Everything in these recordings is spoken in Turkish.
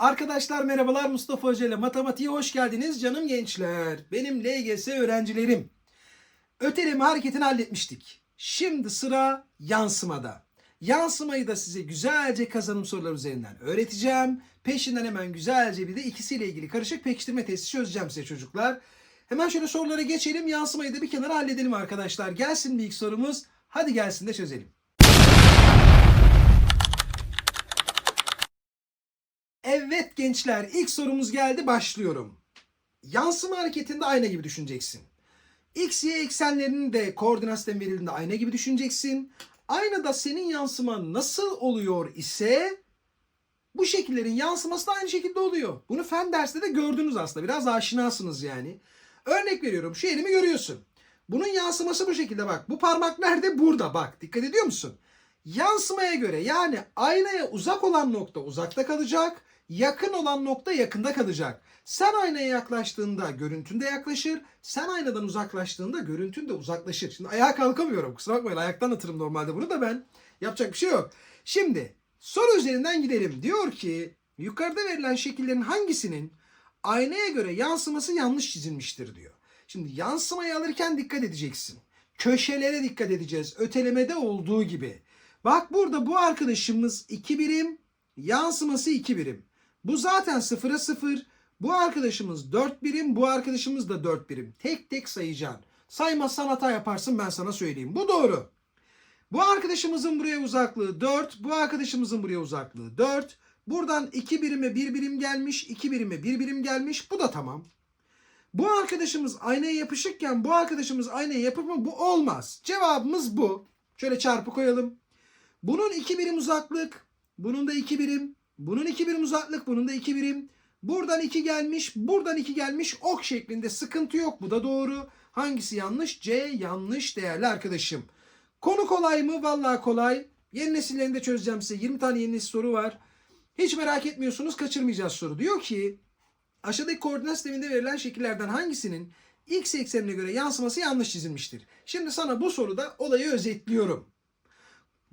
Arkadaşlar merhabalar Mustafa Hoca ile matematiğe hoş geldiniz canım gençler. Benim LGS öğrencilerim. Öteleme hareketini halletmiştik. Şimdi sıra yansımada. Yansımayı da size güzelce kazanım soruları üzerinden öğreteceğim. Peşinden hemen güzelce bir de ikisiyle ilgili karışık pekiştirme testi çözeceğim size çocuklar. Hemen şöyle sorulara geçelim. Yansımayı da bir kenara halledelim arkadaşlar. Gelsin bir ilk sorumuz. Hadi gelsin de çözelim. Evet gençler ilk sorumuz geldi başlıyorum. Yansıma hareketinde ayna gibi düşüneceksin. X, Y eksenlerinin de koordinat sistemi verildiğinde ayna gibi düşüneceksin. Aynada senin yansıman nasıl oluyor ise bu şekillerin yansıması da aynı şekilde oluyor. Bunu fen derste de gördünüz aslında. Biraz aşinasınız yani. Örnek veriyorum şu elimi görüyorsun. Bunun yansıması bu şekilde bak. Bu parmak nerede? Burada bak. Dikkat ediyor musun? Yansımaya göre yani aynaya uzak olan nokta uzakta kalacak. Yakın olan nokta yakında kalacak. Sen aynaya yaklaştığında görüntün de yaklaşır. Sen aynadan uzaklaştığında görüntün de uzaklaşır. Şimdi ayağa kalkamıyorum. Kusura bakmayın ayaktan atırım normalde bunu da ben. Yapacak bir şey yok. Şimdi soru üzerinden gidelim. Diyor ki yukarıda verilen şekillerin hangisinin aynaya göre yansıması yanlış çizilmiştir diyor. Şimdi yansımayı alırken dikkat edeceksin. Köşelere dikkat edeceğiz. Ötelemede olduğu gibi. Bak burada bu arkadaşımız 2 birim, yansıması 2 birim. Bu zaten 0'a 0. Bu arkadaşımız 4 birim, bu arkadaşımız da 4 birim. Tek tek sayacaksın. Saymazsan hata yaparsın ben sana söyleyeyim. Bu doğru. Bu arkadaşımızın buraya uzaklığı 4, bu arkadaşımızın buraya uzaklığı 4. Buradan 2 birime 1 birim gelmiş, 2 birime 1 birim gelmiş. Bu da tamam. Bu arkadaşımız aynaya yapışıkken bu arkadaşımız aynaya yapıp mı? Bu olmaz. Cevabımız bu. Şöyle çarpı koyalım. Bunun 2 birim uzaklık, bunun da 2 birim, bunun 2 birim uzaklık, bunun da 2 birim. Buradan 2 gelmiş, buradan 2 gelmiş. Ok şeklinde sıkıntı yok. Bu da doğru. Hangisi yanlış? C yanlış değerli arkadaşım. Konu kolay mı? Vallahi kolay. Yeni nesillerinde çözeceğim size. 20 tane yeni nesil soru var. Hiç merak etmiyorsunuz kaçırmayacağız soru. Diyor ki aşağıdaki koordinat sisteminde verilen şekillerden hangisinin x eksenine göre yansıması yanlış çizilmiştir? Şimdi sana bu soruda olayı özetliyorum.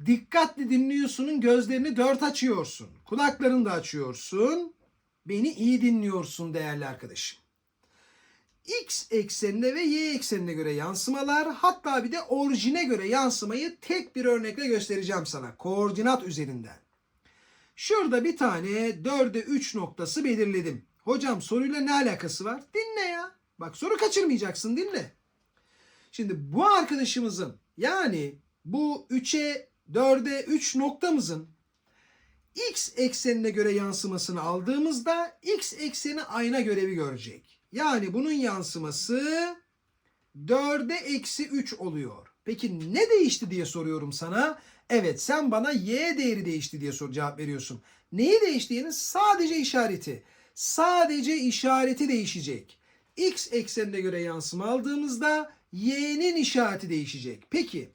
Dikkatli dinliyorsunun gözlerini dört açıyorsun. Kulaklarını da açıyorsun. Beni iyi dinliyorsun değerli arkadaşım. X eksenine ve Y eksenine göre yansımalar hatta bir de orijine göre yansımayı tek bir örnekle göstereceğim sana. Koordinat üzerinden. Şurada bir tane 4'e 3 noktası belirledim. Hocam soruyla ne alakası var? Dinle ya. Bak soru kaçırmayacaksın dinle. Şimdi bu arkadaşımızın yani bu 3'e 4'e 3 noktamızın x eksenine göre yansımasını aldığımızda x ekseni ayna görevi görecek. Yani bunun yansıması 4'e eksi 3 oluyor. Peki ne değişti diye soruyorum sana. Evet sen bana y değeri değişti diye sor cevap veriyorsun. Neyi değiştiğini sadece işareti. Sadece işareti değişecek. X eksenine göre yansıma aldığımızda y'nin işareti değişecek. Peki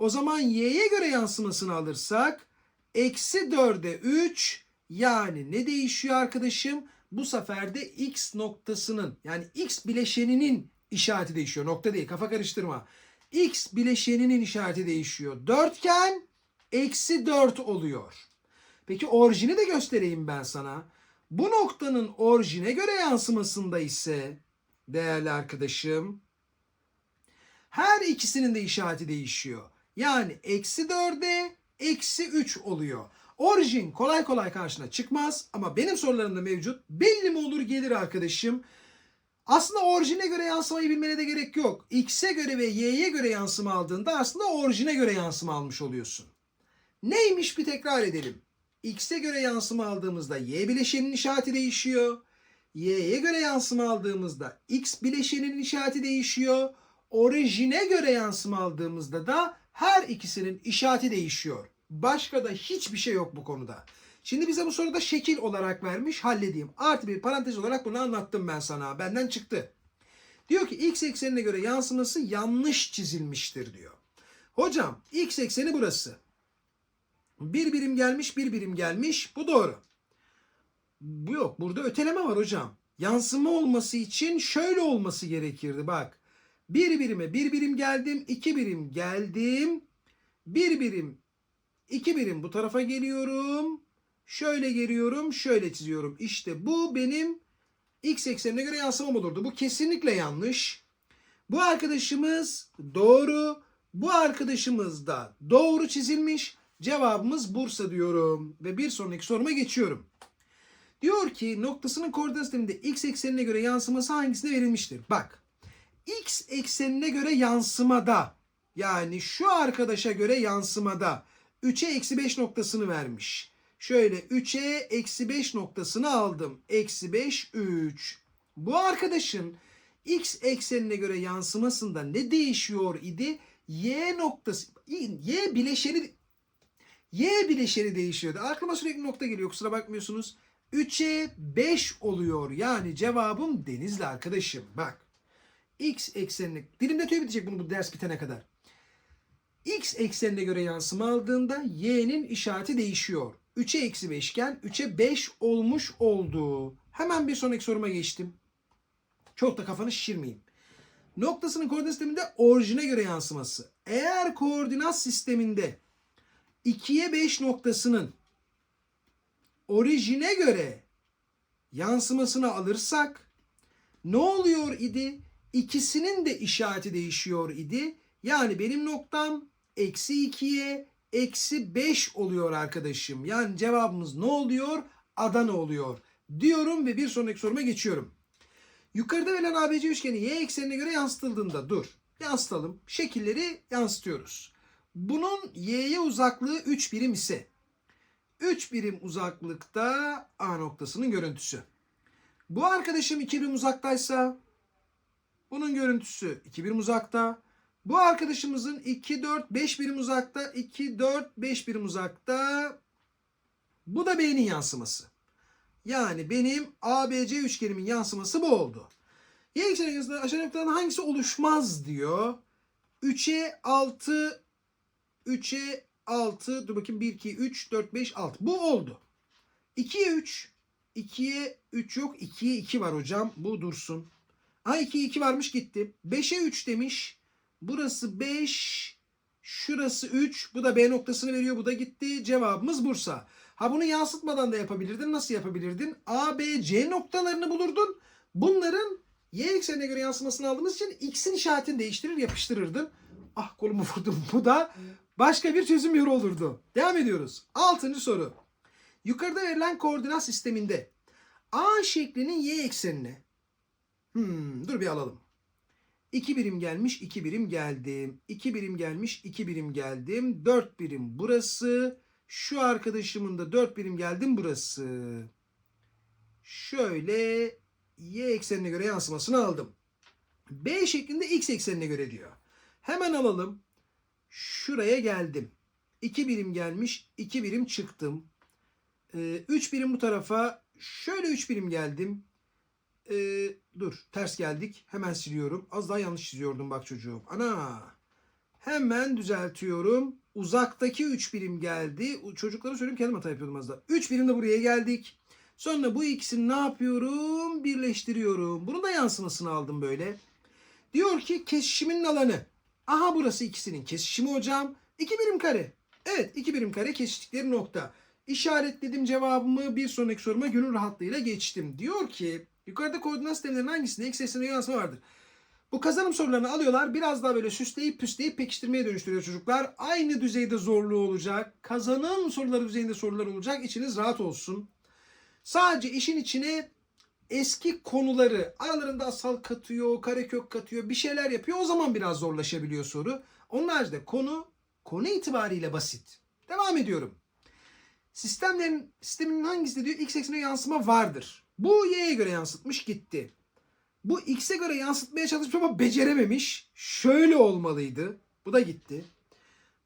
o zaman y'ye göre yansımasını alırsak eksi 4'e 3 yani ne değişiyor arkadaşım? Bu sefer de x noktasının yani x bileşeninin işareti değişiyor. Nokta değil kafa karıştırma. x bileşeninin işareti değişiyor. Dörtgen eksi 4 oluyor. Peki orijini de göstereyim ben sana. Bu noktanın orijine göre yansımasında ise değerli arkadaşım her ikisinin de işareti değişiyor. Yani eksi 4'e eksi 3 oluyor. Orijin kolay kolay karşına çıkmaz ama benim sorularımda mevcut. Belli mi olur gelir arkadaşım. Aslında orijine göre yansımayı bilmene de gerek yok. X'e göre ve Y'ye göre yansıma aldığında aslında orijine göre yansıma almış oluyorsun. Neymiş bir tekrar edelim. X'e göre yansıma aldığımızda Y bileşeninin işareti değişiyor. Y'ye göre yansıma aldığımızda X bileşeninin işareti değişiyor. Orijine göre yansıma aldığımızda da her ikisinin işareti değişiyor. Başka da hiçbir şey yok bu konuda. Şimdi bize bu soruda şekil olarak vermiş halledeyim. Artı bir parantez olarak bunu anlattım ben sana. Benden çıktı. Diyor ki x eksenine göre yansıması yanlış çizilmiştir diyor. Hocam x ekseni burası. Bir birim gelmiş bir birim gelmiş. Bu doğru. Bu yok. Burada öteleme var hocam. Yansıma olması için şöyle olması gerekirdi. Bak. Bir birime bir birim geldim. iki birim geldim. Bir birim iki birim bu tarafa geliyorum. Şöyle geliyorum, şöyle çiziyorum. İşte bu benim x eksenine göre yansımam olurdu. Bu kesinlikle yanlış. Bu arkadaşımız doğru. Bu arkadaşımız da doğru çizilmiş. Cevabımız Bursa diyorum. Ve bir sonraki soruma geçiyorum. Diyor ki noktasının koordinat sisteminde x eksenine göre yansıması hangisine verilmiştir? Bak. X eksenine göre yansımada yani şu arkadaşa göre yansımada 3'e eksi 5 noktasını vermiş. Şöyle 3'e eksi 5 noktasını aldım. Eksi 5 3. Bu arkadaşın x eksenine göre yansımasında ne değişiyor idi? Y noktası, y bileşeni y bileşeni değişiyordu. Aklıma sürekli nokta geliyor kusura bakmıyorsunuz. 3'e 5 oluyor. Yani cevabım Denizli arkadaşım. Bak. X eksenine dilimde tüy bitecek bunu bu ders bitene kadar. X eksenine göre yansıma aldığında y'nin işareti değişiyor. 3'e eksi 5 iken 3'e 5 olmuş oldu. Hemen bir sonraki soruma geçtim. Çok da kafanı şişirmeyeyim. Noktasının koordinat sisteminde orijine göre yansıması. Eğer koordinat sisteminde 2'ye 5 noktasının orijine göre yansımasını alırsak ne oluyor idi? İkisinin de işareti değişiyor idi. Yani benim noktam eksi 2'ye eksi 5 oluyor arkadaşım. Yani cevabımız ne oluyor? Adana oluyor. Diyorum ve bir sonraki soruma geçiyorum. Yukarıda verilen ABC üçgeni y eksenine göre yansıtıldığında dur. Yansıtalım. Şekilleri yansıtıyoruz. Bunun y'ye uzaklığı 3 birim ise 3 birim uzaklıkta A noktasının görüntüsü. Bu arkadaşım 2 birim uzaktaysa bunun görüntüsü 2 birim uzakta. Bu arkadaşımızın 2, 4, 5 birim uzakta. 2, 4, 5 birim uzakta. Bu da B'nin yansıması. Yani benim ABC üçgenimin yansıması bu oldu. Y ekseni yazısında aşağı noktadan hangisi oluşmaz diyor. 3'e 6 3'e 6 dur bakayım 1 2 3 4 5 6 bu oldu. 2'ye 3 2'ye 3 yok 2'ye 2 var hocam bu dursun. Ha 2'ye 2 varmış gitti. 5'e 3 demiş. Burası 5 şurası 3 bu da B noktasını veriyor bu da gitti. Cevabımız Bursa. Ha bunu yansıtmadan da yapabilirdin. Nasıl yapabilirdin? A, B, C noktalarını bulurdun. Bunların y eksenine göre yansımasını aldığımız için x'in işaretini değiştirir yapıştırırdın. Ah kolumu vurdum. Bu da başka bir çözüm yolu olurdu. Devam ediyoruz. Altıncı soru. Yukarıda verilen koordinat sisteminde A şeklinin y eksenine hmm, dur bir alalım. 2 birim gelmiş, 2 birim geldim. 2 birim gelmiş, 2 birim geldim. 4 birim burası. Şu arkadaşımın da 4 birim geldim burası. Şöyle y eksenine göre yansımasını aldım. B şeklinde x eksenine göre diyor. Hemen alalım. Şuraya geldim. 2 birim gelmiş, 2 birim çıktım. 3 birim bu tarafa. Şöyle 3 birim geldim. Ee, dur ters geldik. Hemen siliyorum. Az daha yanlış çiziyordum bak çocuğum. Ana. Hemen düzeltiyorum. Uzaktaki 3 birim geldi. Çocuklara söyleyeyim kendim hata yapıyordum az daha. 3 birim de buraya geldik. Sonra bu ikisini ne yapıyorum? Birleştiriyorum. Bunun da yansımasını aldım böyle. Diyor ki kesişimin alanı. Aha burası ikisinin kesişimi hocam. 2 birim kare. Evet 2 birim kare kesiştikleri nokta. İşaretledim cevabımı bir sonraki soruma gönül rahatlığıyla geçtim. Diyor ki yukarıda koordinat sistemlerinin hangisinde x eksenine yansıma vardır? Bu kazanım sorularını alıyorlar. Biraz daha böyle süsleyip püsleyip pekiştirmeye dönüştürüyor çocuklar. Aynı düzeyde zorluğu olacak. Kazanım soruları düzeyinde sorular olacak. İçiniz rahat olsun. Sadece işin içine eski konuları aralarında asal katıyor, karekök katıyor, bir şeyler yapıyor. O zaman biraz zorlaşabiliyor soru. Onun haricinde konu konu itibariyle basit. Devam ediyorum. Sistemlerin sistemin hangisinde diyor x eksenine yansıma vardır. Bu y'ye göre yansıtmış gitti. Bu x'e göre yansıtmaya çalışmış ama becerememiş. Şöyle olmalıydı. Bu da gitti.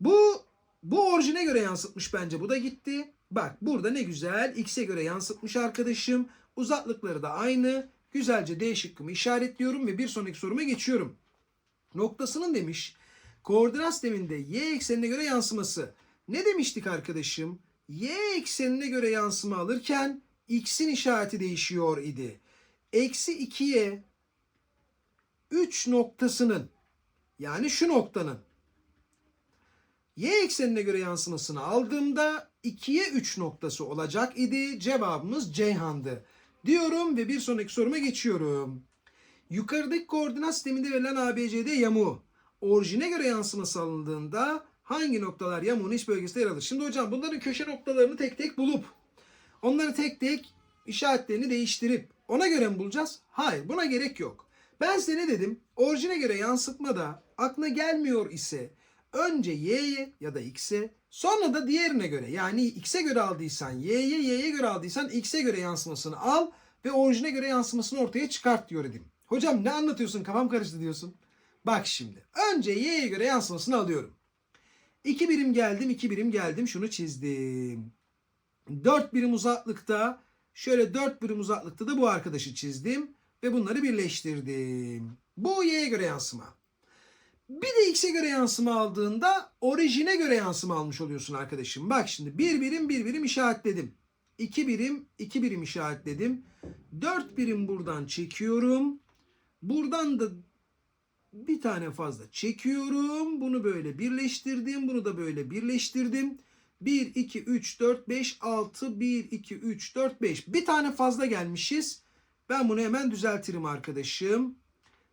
Bu bu orijine göre yansıtmış bence. Bu da gitti. Bak burada ne güzel x'e göre yansıtmış arkadaşım. Uzaklıkları da aynı. Güzelce D şıkkımı işaretliyorum ve bir sonraki soruma geçiyorum. Noktasının demiş koordinat sisteminde y eksenine göre yansıması. Ne demiştik arkadaşım? Y eksenine göre yansıma alırken x'in işareti değişiyor idi. Eksi 2'ye 3 noktasının yani şu noktanın y eksenine göre yansımasını aldığımda 2'ye 3 noktası olacak idi. Cevabımız Ceyhan'dı. Diyorum ve bir sonraki soruma geçiyorum. Yukarıdaki koordinat sisteminde verilen ABCD yamuğu orijine göre yansıması alındığında hangi noktalar yamuğun iç bölgesinde yer alır? Şimdi hocam bunların köşe noktalarını tek tek bulup onları tek tek işaretlerini değiştirip ona göre mi bulacağız? Hayır buna gerek yok. Ben size ne dedim? Orijine göre yansıtmada aklına gelmiyor ise önce y'ye ya da x'e sonra da diğerine göre yani x'e göre aldıysan y'ye y'ye göre aldıysan x'e göre yansımasını al ve orijine göre yansımasını ortaya çıkart diyor dedim. Hocam ne anlatıyorsun kafam karıştı diyorsun. Bak şimdi önce y'ye göre yansımasını alıyorum. 2 birim geldim 2 birim geldim şunu çizdim. 4 birim uzaklıkta şöyle 4 birim uzaklıkta da bu arkadaşı çizdim ve bunları birleştirdim. Bu y'ye göre yansıma. Bir de x'e göre yansıma aldığında orijine göre yansıma almış oluyorsun arkadaşım. Bak şimdi bir birim bir birim işaretledim. 2 birim 2 birim işaretledim. 4 birim buradan çekiyorum. Buradan da bir tane fazla çekiyorum. Bunu böyle birleştirdim. Bunu da böyle birleştirdim. 1, 2, 3, 4, 5, 6, 1, 2, 3, 4, 5. Bir tane fazla gelmişiz. Ben bunu hemen düzeltirim arkadaşım.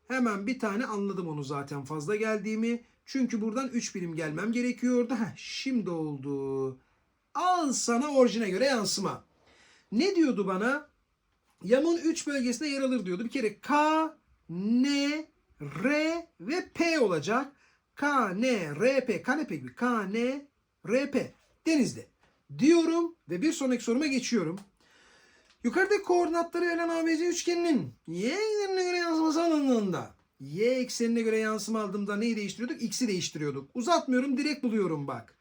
Hemen bir tane anladım onu zaten fazla geldiğimi. Çünkü buradan 3 birim gelmem gerekiyordu. Heh, şimdi oldu. Al sana orijine göre yansıma. Ne diyordu bana? Yamun 3 bölgesinde yer alır diyordu. Bir kere K, N, R ve P olacak. K, N, R, P. Kanepe gibi. K, N, R, P. Denizde. Diyorum ve bir sonraki soruma geçiyorum. Yukarıdaki koordinatları verilen ABC üçgeninin y eksenine göre yansıması alındığında y eksenine göre yansıma aldığımda neyi değiştiriyorduk? X'i değiştiriyorduk. Uzatmıyorum direkt buluyorum bak.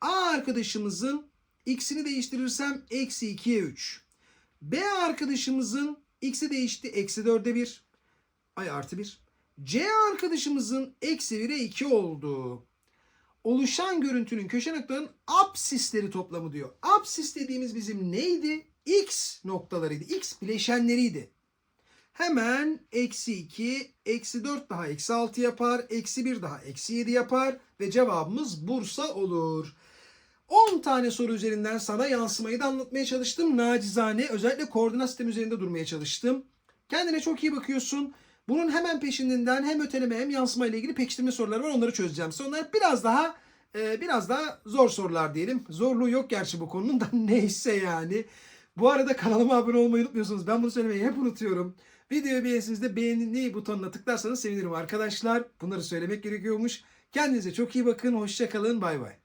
A arkadaşımızın x'ini değiştirirsem eksi 2'ye 3. B arkadaşımızın x'i değişti eksi 4'e 1. Ay artı 1. C arkadaşımızın eksi 1'e 2 oldu. Oluşan görüntünün köşe noktalarının apsisleri toplamı diyor. Apsis dediğimiz bizim neydi? X noktalarıydı. X bileşenleriydi. Hemen eksi 2, eksi 4 daha eksi 6 yapar. Eksi 1 daha eksi 7 yapar. Ve cevabımız Bursa olur. 10 tane soru üzerinden sana yansımayı da anlatmaya çalıştım. Nacizane özellikle koordinat sistemi üzerinde durmaya çalıştım. Kendine çok iyi bakıyorsun. Bunun hemen peşinden hem öteleme hem yansıma ile ilgili pekiştirme soruları var. Onları çözeceğim. Sonra biraz daha e, biraz daha zor sorular diyelim. Zorluğu yok gerçi bu konunun da neyse yani. Bu arada kanalıma abone olmayı unutmuyorsunuz. Ben bunu söylemeyi hep unutuyorum. Videoyu beğenirseniz de beğeni butonuna tıklarsanız sevinirim arkadaşlar. Bunları söylemek gerekiyormuş. Kendinize çok iyi bakın. Hoşçakalın. Bay bay.